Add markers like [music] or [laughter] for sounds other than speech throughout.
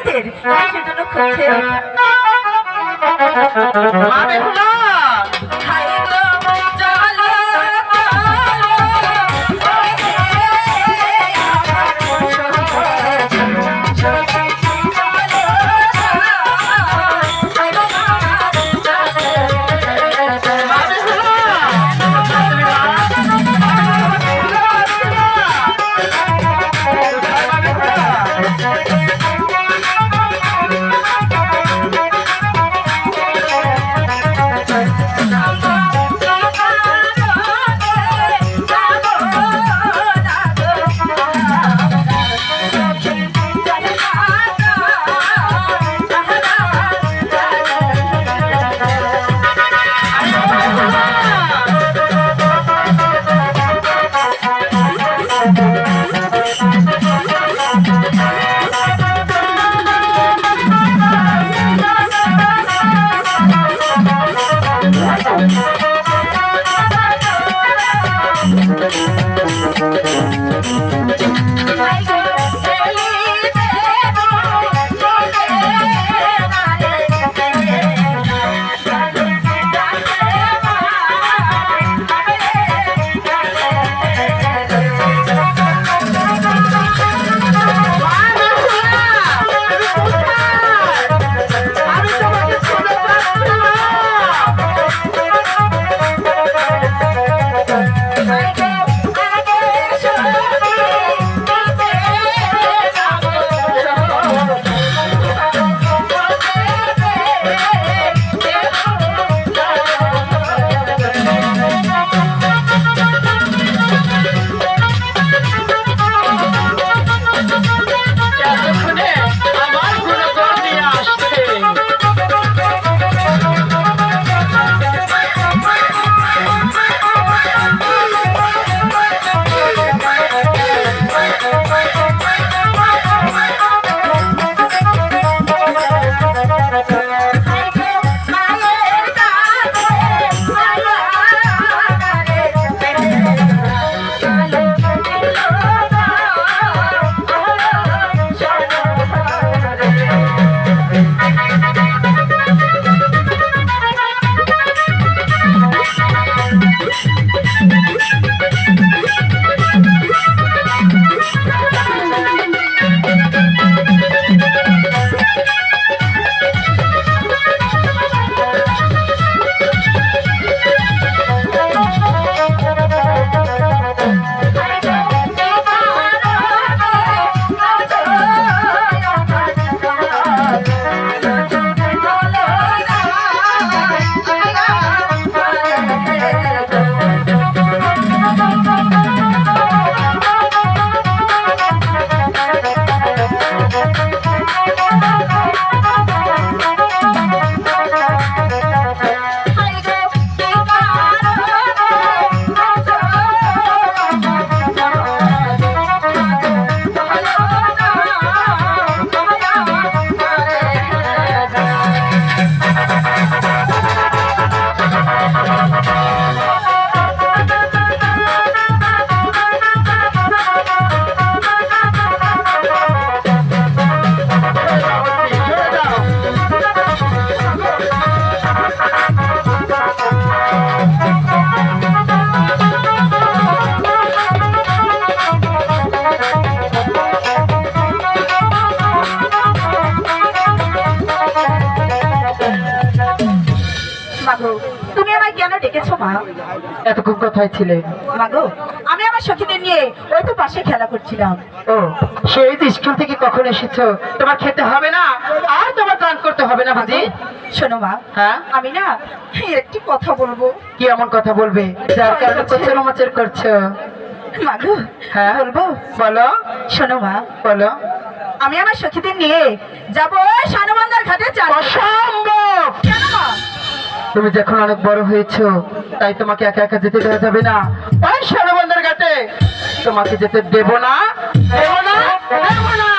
আমাদের কিসের জন্য খুঁজছে মা বেহুলা কোথায় ছিলে? মাগো আমি আমার সখীদের নিয়ে ওই তো পাশে খেলা করছিলাম। ও সেই যে স্কুল থেকে কখন এসেছ? তোমার খেতে হবে না? আর তোমার গান করতে হবে না বাজি শোনো মা হ্যাঁ? আমি না একটি কথা বলব। কি এমন কথা বলবে? যার কারণে কোচের মোচের করছ। মাগো হ্যাঁ? বলব? বলো। শোনো মা বলো। আমি আমার সখীদের নিয়ে যাব ওই সানবান্দার ঘাটে চাল অসম্ভব! কেন মা? তুমি যখন অনেক বড় হয়েছো, তাই তোমাকে একা একা যেতে দেওয়া যাবে না। ওই সরবন্দর ঘাটে। তোমাকে যেতে দেব না। দেব না? দেব না?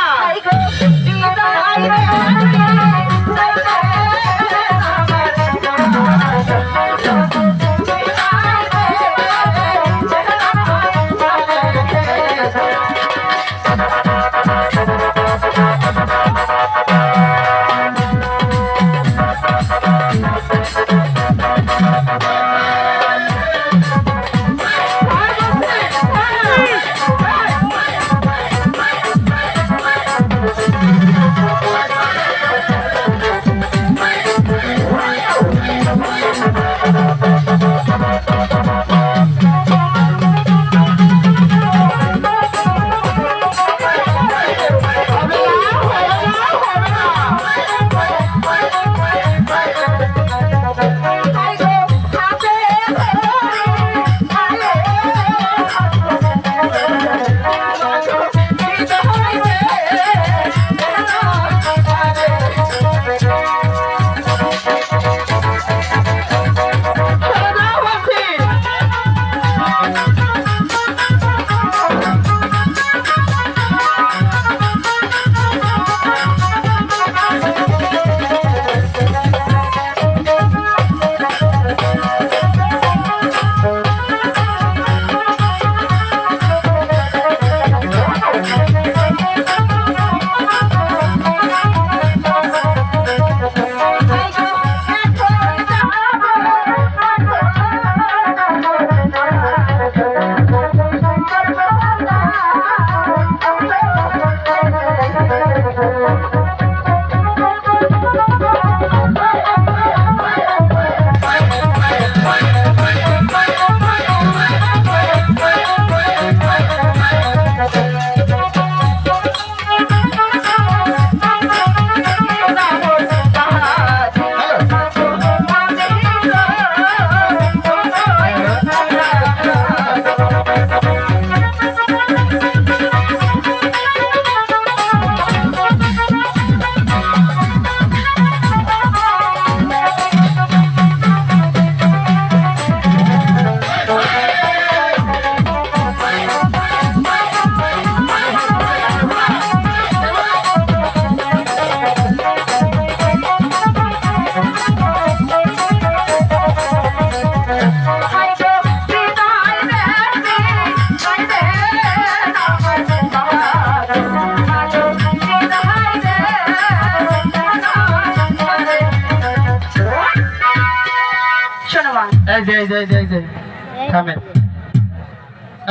থামেন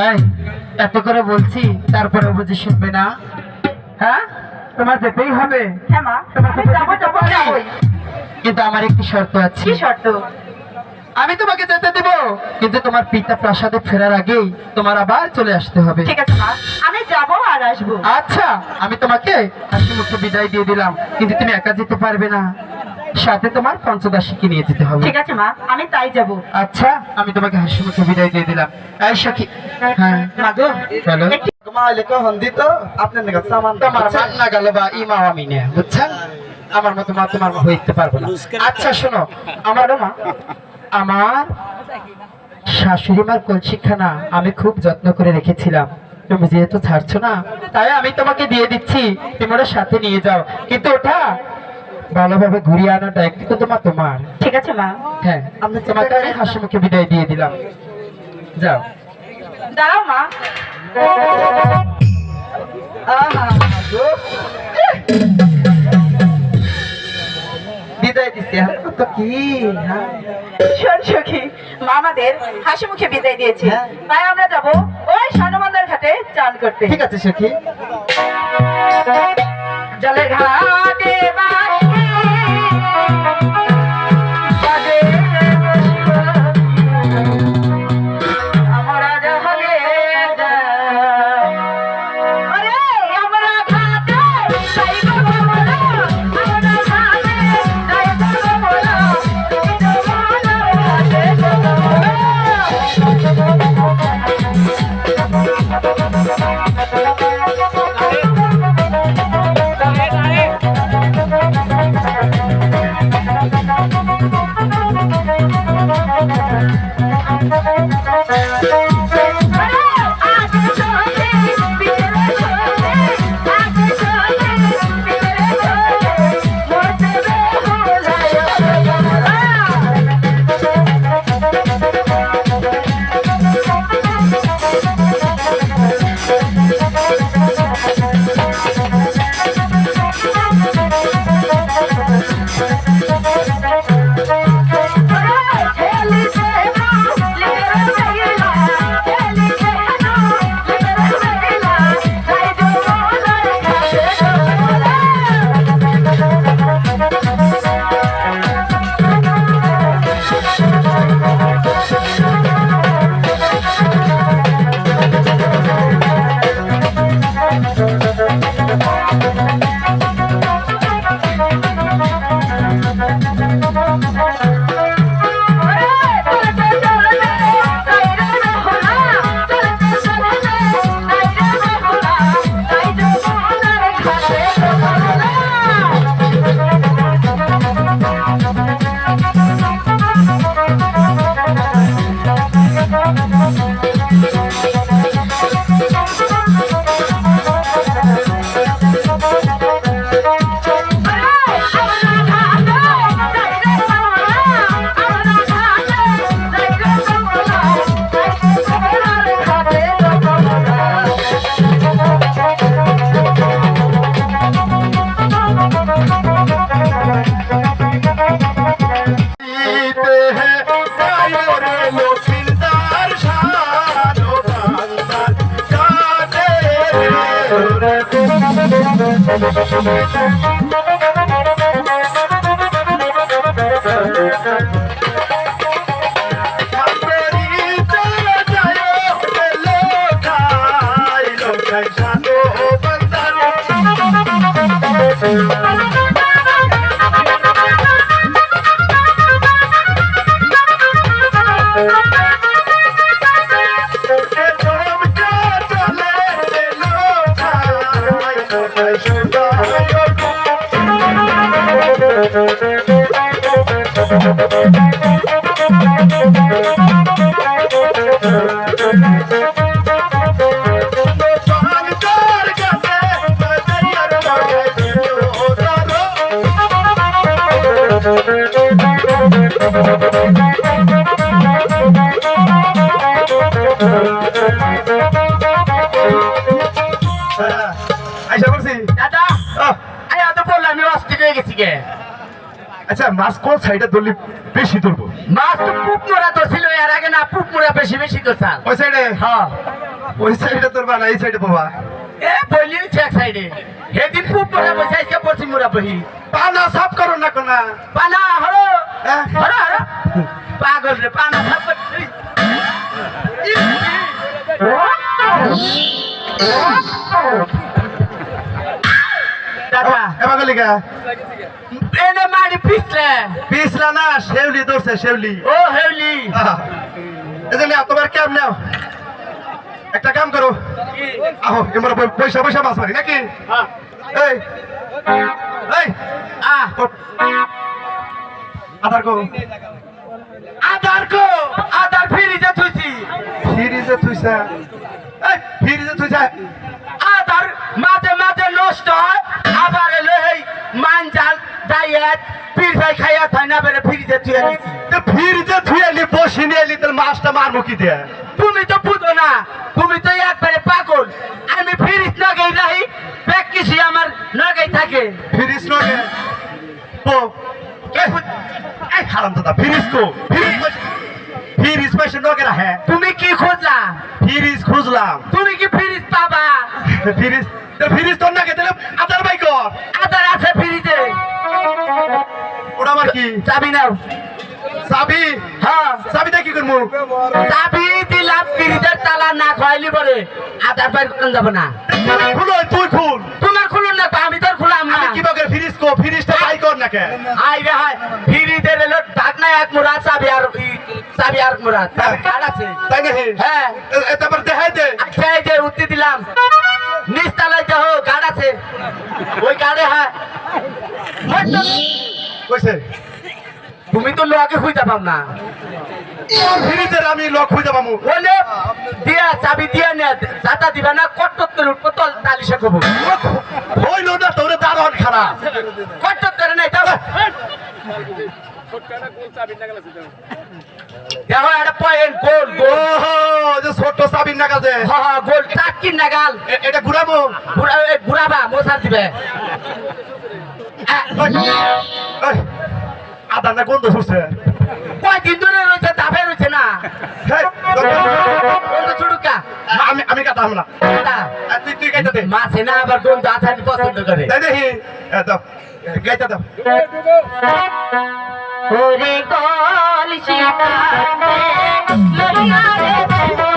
এই এত করে বলছি তারপরে বুঝি শুনবে না। হ্যাঁ? তোমার যেতেই হবে। হ্যাঁ কিন্তু আমার একটি শর্ত আছে। শর্ত? আমি তোমাকে যেতে দেব। কিন্তু তোমার পিতা প্রাসাদে ফেরার আগেই তোমার আবার চলে আসতে হবে। ঠিক আছে মা। আমি যাব আর আসব। আচ্ছা আমি তোমাকে হাসি মুখে বিদায় দিয়ে দিলাম। কিন্তু তুমি একা যেতে পারবে না। সাথে তোমার পঞ্চদাসীকে নিয়ে যেতে হবে। ঠিক আছে মা। আমি তাই যাব। আচ্ছা আমি তোমাকে হাসি মুখে বিদায় দিয়ে দিলাম। এই সখী হ্যাঁ। মা গো মালিক হন্দি তো আপনার সামান তোমার না গেল বা ইমাও আমিনে বুঝছেন? আমার মতো মা তোমার মা হইতে পারব না। আচ্ছা শোনো আমারও মা আমার শাশুড়ি মার কলসিখানা আমি খুব যত্ন করে রেখেছিলাম। তুমি যেহেতু ছাড়ছো না তাই আমি তোমাকে দিয়ে দিচ্ছি। তুমি ওটা সাথে নিয়ে যাও। কিন্তু ওটা ভালোভাবে ঘুরিয়ে আনাটা একটু তোমার তোমার। ঠিক আছে মা। হ্যাঁ আমি তোমাকে আমি হাসি মুখে বিদায় দিয়ে দিলাম। যাও। দাঁড়াও মা। বিদায় কত কি হ্যাঁ। শোন সখী মা আমাদের হাসি মুখে বিদায় দিয়েছে। হ্যাঁ। তাই আমরা যাব ওই সানুমান্দার ঘাটে চান করতে। ঠিক আছে সখী। জলের ঘাটে Thank you. করছি দাদা আরে এত বললাম আমি অস্থির হয়ে গেছি গে। আচ্ছা মাছ কোন সাইডে ধরলি বেশি ধরবো? মাছ তো পুপ মোড়া তো ছিল এর আগে না পুপ মোড়া বেশি বেশি তো ওই সাইডে? হ্যাঁ। ওই সাইডে ধরবা না এই সাইডে বাবা এ বলি এক সাইডে। সেদিন পুপ মোড়া বসে আজকে পশ্চিম মোড়া বহি। পানা সাফ করো না কোনা। পানা হরো। হ্যাঁ? হরো হরো। পাগল রে পানা দাদা। এবার গলি গা এনে মারি পিছলে। পিছলা না শেউলি ধরছে শেউলি। ও হেউলি এজন্য তোমার কেম নাও একটা কাম করো। আহো পয়সা পয়সা মাছ মারি নাকি? এই। এই। আহ আধার কো। আধার কো আধার ফ্রিজে থুইছি। ফিরিজে থুইছা। এই ফিরিজে থুইছা। আধার মাঝে মাঝে নষ্ট হয়। মানজাল ডায়েট পীর ভাই খাইয়া থাই না বেরে ফ্রিজে থুয়ে দিছি তো ফিরিজে থুয়ে এলি বসি নিয়ে এলি তোর মাছটা মারবো কি দিয়ে তুমি তো বুঝো না তুমি তো একবারে পাগল। আমি ফ্রিজ নগাই রাহি প্র্যাকটিসই আমার নগাই থাকে। ফিরিজ নগে? ও এই হারাম দাদা ফিরিজ কো ফিরিজ ফিরিজ পয়সা নগে রাখে তুমি কি খুঁজলা? ফিরিজ খুঁজলাম। তুমি কি ফ্রিজ পাবা? [laughs] ফিরিজ তো ফিরিজ তোর না তাহলে আদার বাই কর আধার আছে ফ্রিজে। ওটা আমার কি? চাবি নাও। চাবি? হ্যাঁ। চাবিটা কি করব চাবি দিলাম ফ্রিজের তালা না খাইলি পরে আধার বাইর করতে যাব না। খুলো তুই খুল। তোমার খুলুন না আমি তোর খুলাম না। কি বকে ফিরিজ কো? ফিরিজটা বাই কর না কে আই রে হাই ফ্রিজের এলো ঢাকনা এক মুড়া চাবি আর চাবি আর মুড়া চাবি আছে? তাই হ্যাঁ। তারপর দেখাই দে। আচ্ছা এই যে উত্তি দিলাম। নিচ তলায় যাও গার্ড আছে। ওই গার্ডে হ্যাঁ। কইছে? তুমি তো লোকে খুঁজতে পাও না। ফিরিজের আমি লক যাবামু দিয়া চাবি দিয়া নে যাতা দিবা না কট্টর উঠবো তল তালিশে কবো হইল না তোর দারণ খারাপ নাই যাও। দেখো একটা পয়েন্ট গোল গোল যে ছোট চাবির নাগাল যে। হ্যাঁ হ্যাঁ গোল নাগাল। এটা ঘুরাবো? ঘুরাবা দিবে। আহ, এই, আদা না গন্ধ শুনছে কয়দিন ধরে রয়েছে দাবে রয়েছে না? আমি আমি কাটাম না তুই তুই গাইতে দে। মাছে না আবার গন্ধ আছানি পছন্দ করে। তাই দেখি। দাও। গাইতে দাও। ওরে কল শিকাতে লইয়া রে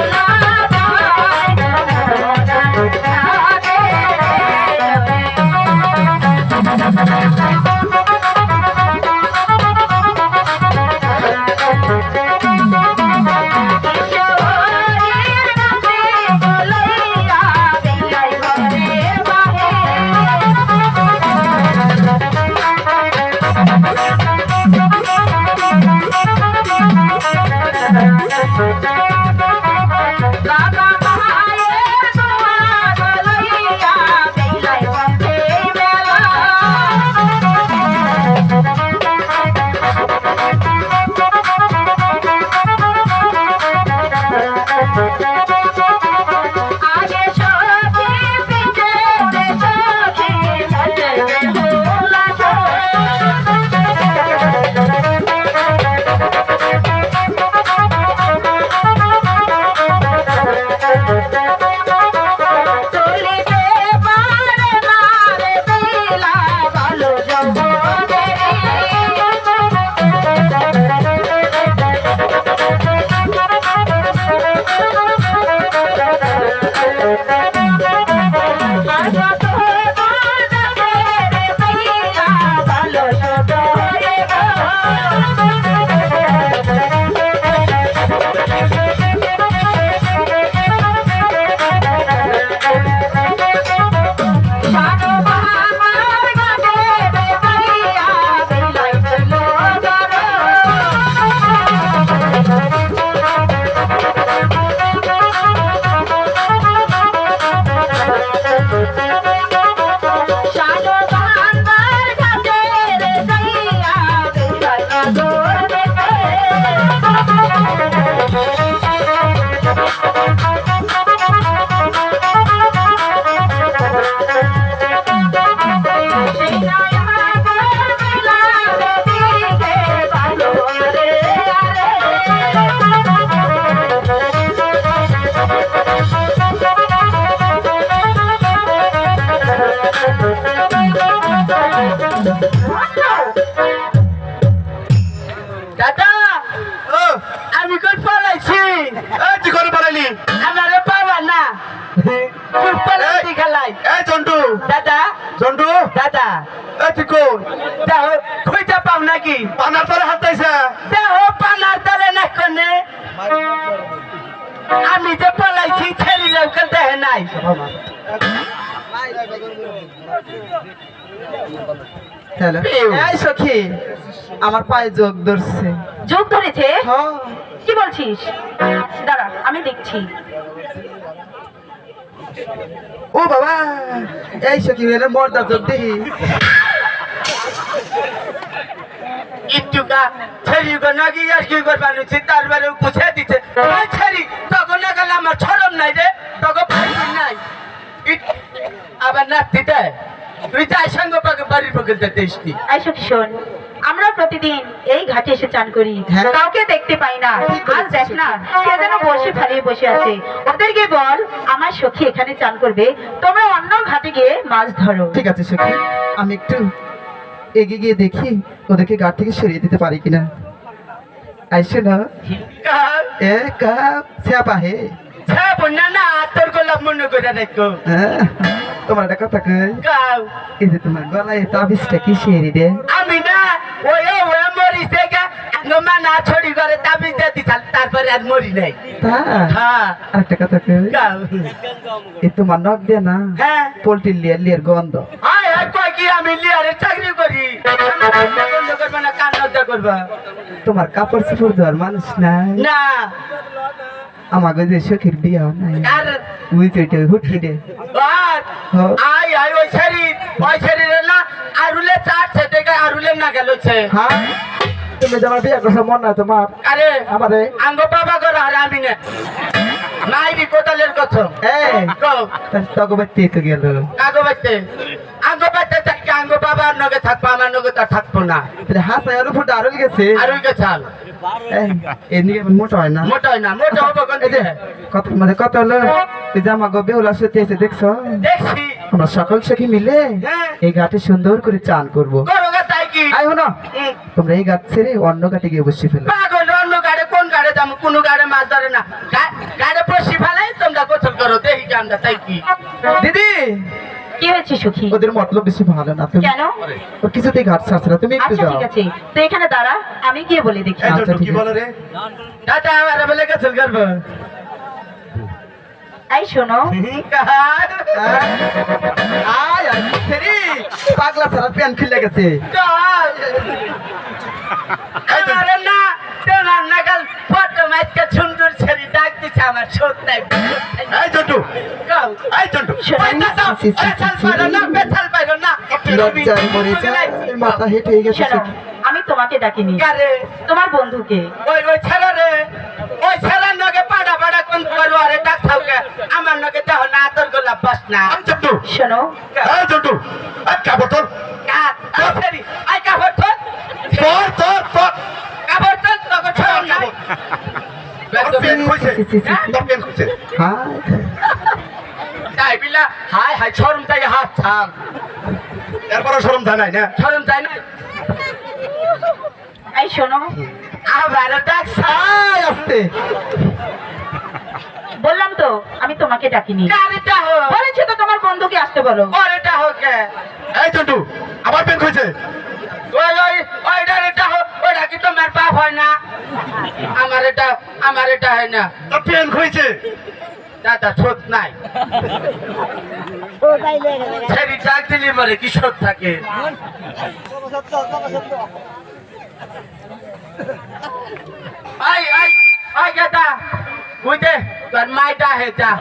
Thank you. এই তুই কোন খুঁজে পাও নাকি? পানার তলে হাত দিয়েছে। দেখো পানার তলে না কোনে। আমি যে পলাইছি ছেলে লোকে দেখে নাই। সখী আমার পায়ে যোগ ধরছে। যোগ ধরেছে? হ্যাঁ। কি বলছিস? দাঁড়া আমি দেখছি। ও বাবা এই সখী মর্দা যোগ দেখি ইটুকা আর কি করবা নিছি তারপরে পুছে দিছে ওই ছেড়ি তখন না গেলে আমার ছরম নাই রে। তখন নাই। আবার নাতি দেয় তুই যাই সঙ্গে পাকে বাড়ির দেশটি শোন আমরা প্রতিদিন এই ঘাটে এসে চান করি। হ্যাঁ। কাউকে দেখতে পাই না। আজ দেখ না কে যেন বসে ফালিয়ে বসে আছে। ওদেরকে বল আমার সখী এখানে চান করবে। তোমরা অন্য ঘাটে গিয়ে মাছ ধরো। ঠিক আছে সখী। আমি একটু এগিয়ে গিয়ে দেখি ওদেরকে গাড় থেকে সরিয়ে দিতে পারি কিনা। আইসে না। এ কাপ স্যাপা হে। দেখো। হ্যাঁ, তোমার একটা কথা এই যে তোমার গলায় তাবিজটা কি সেরি দে আমি না ওই মরিস থেকে মা না ছড়ি করে তাবিজ দিয়ে দিছাল তারপরে আর মরি নাই। হ্যাঁ। একটা কথা কই? এই তোমার নখ দিয়ে না হ্যাঁ। পোল্ট্রি লিয়ার লিয়ার গন্ধ। আয় আয় কয় কি আমি লিয়ারে চাকরি করি? তোমার কাপড় চোপড় দেওয়ার মানুষ নাই? না। আমাকে যে সখীর বিয়া নাই? তো এটা হুটকি দে। আয় ওই শরীর ওই শরীরে না আরুলে চাটছে দেখে আরুলে না গেলছে হ্যাঁ। তুমি যে আমার বিয়া করছ মন না তোমার। আরে আমারে আঙ্গ বাবা করো আর আমি না। মাইরি কোদালের কথা। এই কও তো গেল। কাগো বাচ্চে থাকতে আঙ্গ বাবার নগে থাকব আমার নগে তো থাকব না। হাসায় আর উপর দারুল গেছে। আর ওই গেছাল এই, এই নিয়ে মোটা হয় না। মোটা হয় না মোটা হব কোন এই যে দিকে? কত মানে কত হলো? এই যে আমাকে বেহুলা সত্যি এসে দেখছ? দেখছি। আমরা সকল সখী মিলে হ্যাঁ। এই ঘাটে সুন্দর করে চান করব। গা আই তোমরা এই ঘাট ছেড়ে অন্য ঘাটে গিয়ে বসে ফেলো। পাগল অন্য গাড়ে কোন গাড়ে যাব? কোনো গাড়ে মাছ ধরে না। গাড়ে বসি ফেলাই তোমরা গোসল করো দেখি আমরা তাই কি। দিদি! কি হয়েছে সখী? ওদের মতলব বেশি ভালো না তুমি কেন? ও কিছুতেই ঘাট ছাড়ছে না তুমি একটু আচ্ছা যাও। ঠিক আছে। তো এখানে দাঁড়া আমি গিয়ে বলে দেখি। আচ্ছা, ঠিক আছে। দাদা আমার বলে গোসল করব। এই শোনো। আয় আয় ছেড়ে। পাগলা ছাড়া প্যান খুলে গেছে। আমার না তোমার নাগাল ফটো মাইজকে সুন্দর ছেড়ে ডাক দিছে আমার শোধ নাই। এই জন্টু। এই জন্টু। ওই দাদা, সি, সি, সি, বেতাল সি, পাইলো না, সি। বেতাল না। লজ্জায় মরে যায় মাথা হেঁটে গেছে আমি তোমাকে ডাকিনি? তোমার বন্ধুকে। ওই ওই ছেলের নগে পাড়া পাড়া কোন করব আরে ডাক থাউকে। আমার নগে দেহ না তোর গোলাপ বাস না। জন্টু শোনো। এই কাপড় কা- আই আই কাপড় তোল। তোর তোর তোর। কাপড় তোল, তোকে নাই। সি, সি, সি, সি। তোর পেন খুলছে। হায় তাই বিলা, হায় হায়, ছড়ম তাই হাত ছাম। এরপরও শরম যায় নাই না? ছড়ম তাই না? এই শোনো আবার ডাক আয় আসতে বললাম তো আমি তোমাকে ডাকিনি। বলেছি তো তোমার বন্ধুকে আসতে বলো। এই জন্টু আবার পেন খুলছে ওই ওই ওই গাড়িটা হোক ওইটা কি তোমার বাপ হয় না। আমার এটা আমার এটা হয় না। পেন দাদা শোধ নাই। ছেড়ি ডাক দিলি মরে কি শোধ থাকে? I I. আই গেতা বুঝতে তোর মাইটা হে যা